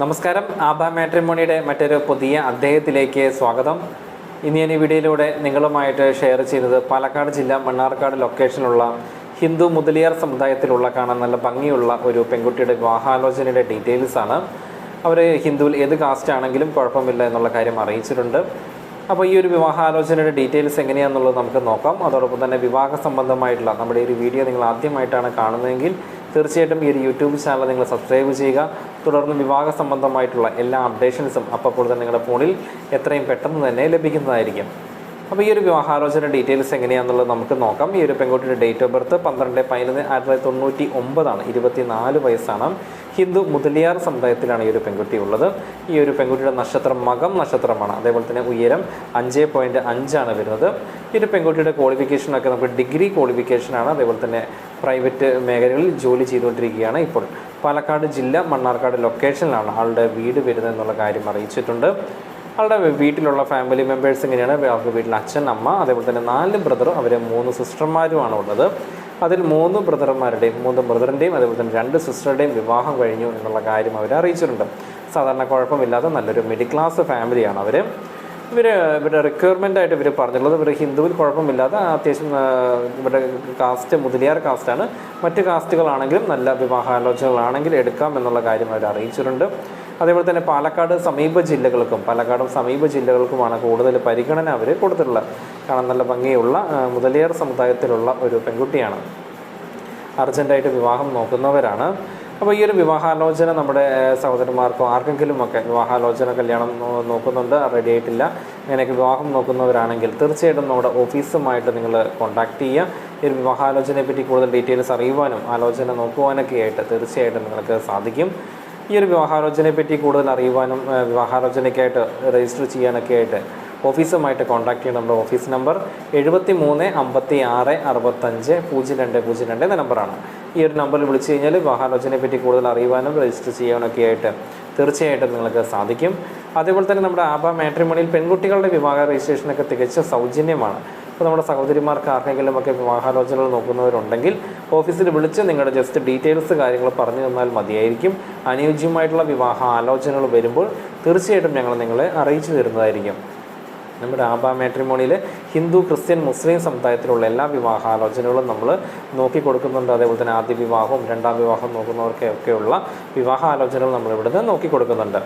നമസ്കാരം. ആബ മാട്രിമോണിയുടെ മറ്റൊരു പുതിയ അദ്ദേഹത്തിലേക്ക് സ്വാഗതം. ഇനി ഞാൻ ഈ വീഡിയോയിലൂടെ നിങ്ങളുമായിട്ട് ഷെയർ ചെയ്യുന്നത് പാലക്കാട് ജില്ല മണ്ണാർക്കാട് ലൊക്കേഷനിലുള്ള ഹിന്ദു മുതലിയാർ സമുദായത്തിലുള്ള കാണാൻ നല്ല ഭംഗിയുള്ള ഒരു പെൺകുട്ടിയുടെ വിവാഹാലോചനയുടെ ഡീറ്റെയിൽസ് ആണ്. അവർ ഹിന്ദുവിൽ ഏത് കാസ്റ്റ് ആണെങ്കിലും കുഴപ്പമില്ല എന്നുള്ള കാര്യം അറിയിച്ചിട്ടുണ്ട്. അപ്പോൾ ഈ ഒരു വിവാഹാലോചനയുടെ ഡീറ്റെയിൽസ് എങ്ങനെയാണെന്നുള്ളത് നമുക്ക് നോക്കാം. അതോടൊപ്പം തന്നെ വിവാഹ സംബന്ധമായിട്ടുള്ള നമ്മുടെ ഈ ഒരു വീഡിയോ നിങ്ങൾ ആദ്യമായിട്ടാണ് കാണുന്നതെങ്കിൽ തീർച്ചയായിട്ടും ഈ ഒരു യൂട്യൂബ് ചാനൽ നിങ്ങൾ സബ്സ്ക്രൈബ് ചെയ്യുക. തുടർന്ന് വിവാഹ സംബന്ധമായിട്ടുള്ള എല്ലാ അപ്ഡേഷൻസും അപ്പോൾ തന്നെ നിങ്ങളുടെ ഫോണിൽ എത്രയും പെട്ടെന്ന് തന്നെ ലഭിക്കുന്നതായിരിക്കും. അപ്പോൾ ഈ ഒരു വിവാഹാലോചന ഡീറ്റെയിൽസ് എങ്ങനെയാണെന്നുള്ളത് നമുക്ക് നോക്കാം. ഈ ഒരു പെൺകുട്ടിയുടെ ഡേറ്റ് ഓഫ് ബർത്ത് പന്ത്രണ്ട് പതിനൊന്ന് ആയിരത്തി തൊള്ളായിരത്തി തൊണ്ണൂറ്റി ഒമ്പതാണ് ഇരുപത്തിനാല് വയസ്സാണ്. ഹിന്ദു മുതലിയാർ സമുദായത്തിലാണ് ഈ ഒരു പെൺകുട്ടി ഉള്ളത്. ഈ ഒരു പെൺകുട്ടിയുടെ നക്ഷത്രം മകം നക്ഷത്രമാണ്. അതേപോലെ തന്നെ ഉയരം അഞ്ച് പോയിന്റ് അഞ്ചാണ് വരുന്നത്. ഈ ഒരു പെൺകുട്ടിയുടെ ക്വാളിഫിക്കേഷനൊക്കെ നമുക്ക് ഡിഗ്രി ക്വാളിഫിക്കേഷനാണ് അതേപോലെ തന്നെ പ്രൈവറ്റ് മേഖലകളിൽ ജോലി ചെയ്തുകൊണ്ടിരിക്കുകയാണ് ഇപ്പോൾ. പാലക്കാട് ജില്ല മണ്ണാർക്കാട് ലൊക്കേഷനിലാണ് ആളുടെ വീട് വരുന്നത് എന്നുള്ള കാര്യം അറിയിച്ചിട്ടുണ്ട്. ആളുടെ വീട്ടിലുള്ള ഫാമിലി മെമ്പേഴ്സ് എങ്ങനെയാണ് അവർക്ക് വീട്ടിൽ അച്ഛൻ അമ്മ അതേപോലെ തന്നെ നാല് ബ്രദറും അവരെ മൂന്ന് സിസ്റ്റർമാരുമാണ് ഉള്ളത്. അതിൽ മൂന്ന് ബ്രദർമാരുടെയും മൂന്ന് ബ്രദറിന്റെയും അതേപോലെ തന്നെ രണ്ട് സിസ്റ്ററുടെയും വിവാഹം കഴിഞ്ഞു എന്നുള്ള കാര്യം അവർ അറിയിച്ചിട്ടുണ്ട്. സാധാരണ കുഴപ്പമില്ലാത്ത നല്ലൊരു മിഡിൽ ക്ലാസ് ഫാമിലിയാണ് അവർ ഇവർ ഇവരുടെ റിക്വയർമെന്റ് ആയിട്ട് ഇവർ പറഞ്ഞിട്ടുള്ളത് ഇവർ ഹിന്ദുവിൽ കുഴപ്പമില്ലാതെ അത്യാവശ്യം ഇവരുടെ കാസ്റ്റ് മുതലിയാർ കാസ്റ്റാണ് മറ്റ് കാസ്റ്റുകളാണെങ്കിലും നല്ല വിവാഹാലോചനകളാണെങ്കിൽ എടുക്കാം എന്നുള്ള കാര്യം അവർ അറിയിച്ചിട്ടുണ്ട്. അതേപോലെ തന്നെ പാലക്കാട് സമീപ ജില്ലകൾക്കും പാലക്കാടും സമീപ ജില്ലകൾക്കുമാണ് കൂടുതൽ പരിഗണന അവർ കൊടുത്തിട്ടുള്ളത്. കാരണം നല്ല ഭംഗിയുള്ള മുതലിയാർ സമുദായത്തിലുള്ള ഒരു പെൺകുട്ടിയാണ്. അർജന്റായിട്ട് വിവാഹം നോക്കുന്നവരാണ്. അപ്പോൾ ഈ ഒരു വിവാഹാലോചന നമ്മുടെ സഹോദരന്മാർക്കും ആർക്കെങ്കിലും ഒക്കെ വിവാഹാലോചന കല്യാണം നോക്കുന്നുണ്ട് റെഡി ആയിട്ടില്ല. അങ്ങനെയൊക്കെ വിവാഹം നോക്കുന്നവരാണെങ്കിൽ തീർച്ചയായിട്ടും നമ്മുടെ ഓഫീസുമായിട്ട് നിങ്ങൾ കോൺടാക്ട് ചെയ്യുക. ഈ ഒരു വിവാഹാലോചനയെ പറ്റി കൂടുതൽ ഡീറ്റെയിൽസ് അറിയുവാനും ആലോചന നോക്കുവാനൊക്കെ ആയിട്ട് തീർച്ചയായിട്ടും നിങ്ങൾക്ക് സാധിക്കും. ഈ ഒരു വിവാഹാലോചനയെ പറ്റി കൂടുതൽ അറിയുവാനും വിവാഹാലോചനയ്ക്കായിട്ട് രജിസ്റ്റർ ചെയ്യാനൊക്കെ ആയിട്ട് ഓഫീസുമായിട്ട് കോൺടാക്ട് ചെയ്യുന്ന നമ്മുടെ ഓഫീസ് നമ്പർ എഴുപത്തി മൂന്ന് അമ്പത്തി ആറ് അറുപത്തഞ്ച് പൂജ്യം രണ്ട് പൂജ്യം രണ്ട് എന്ന നമ്പറാണ് ഈ ഒരു നമ്പറിൽ വിളിച്ചു കഴിഞ്ഞാൽ വാഹനോചനയെ പറ്റി കൂടുതൽ അറിയുവാനും രജിസ്റ്റർ ചെയ്യാനൊക്കെ ആയിട്ട് തീർച്ചയായിട്ടും നിങ്ങൾക്ക് സാധിക്കും. അതേപോലെ തന്നെ നമ്മുടെ ആബ മാട്രിമോണിയിൽ പെൺകുട്ടികളുടെ വിവാഹ രജിസ്ട്രേഷനൊക്കെ തികച്ചും സൗജന്യമാണ്. അപ്പോൾ നമ്മുടെ സഹോദരിമാർക്ക് ആർക്കെങ്കിലും ഒക്കെ വിവാഹാലോചനകൾ നോക്കുന്നവരുണ്ടെങ്കിൽ ഓഫീസിൽ വിളിച്ച് നിങ്ങളുടെ ജസ്റ്റ് ഡീറ്റെയിൽസ് കാര്യങ്ങൾ പറഞ്ഞു തന്നാൽ മതിയായിരിക്കും. അനുയോജ്യമായിട്ടുള്ള വിവാഹ ആലോചനകൾ വരുമ്പോൾ തീർച്ചയായിട്ടും ഞങ്ങൾ നിങ്ങളെ അറിയിച്ചു തരുന്നതായിരിക്കും. നമ്മുടെ ആബ മാട്രിമോണിയിൽ ഹിന്ദു ക്രിസ്ത്യൻ മുസ്ലിം സമുദായത്തിലുള്ള എല്ലാ വിവാഹാലോചനകളും നമ്മൾ നോക്കി കൊടുക്കുന്നുണ്ട് അതേപോലെ തന്നെ ആദ്യ വിവാഹവും രണ്ടാം വിവാഹം നോക്കുന്നവർക്കൊക്കെയുള്ള വിവാഹാലോചനകൾ നോക്കി കൊടുക്കുന്നുണ്ട്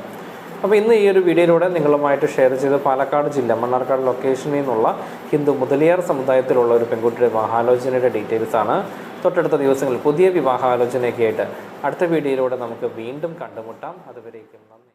അപ്പോൾ ഇന്ന് ഈ ഒരു വീഡിയോയിലൂടെ നിങ്ങളുമായിട്ട് ഷെയർ ചെയ്ത് പാലക്കാട് ജില്ല മണ്ണാർക്കാട് ലൊക്കേഷനിൽ നിന്നുള്ള ഹിന്ദു മുതലിയാർ സമുദായത്തിലുള്ള ഒരു പെൺകുട്ടിയുടെ വിവാഹാലോചനയുടെ ഡീറ്റെയിൽസ് ആണ്. തൊട്ടടുത്ത ദിവസങ്ങളിൽ പുതിയ വിവാഹാലോചനയൊക്കെ ആയിട്ട് അടുത്ത വീഡിയോയിലൂടെ നമുക്ക് വീണ്ടും കണ്ടുമുട്ടാം. അതുവരേക്കും നന്ദി.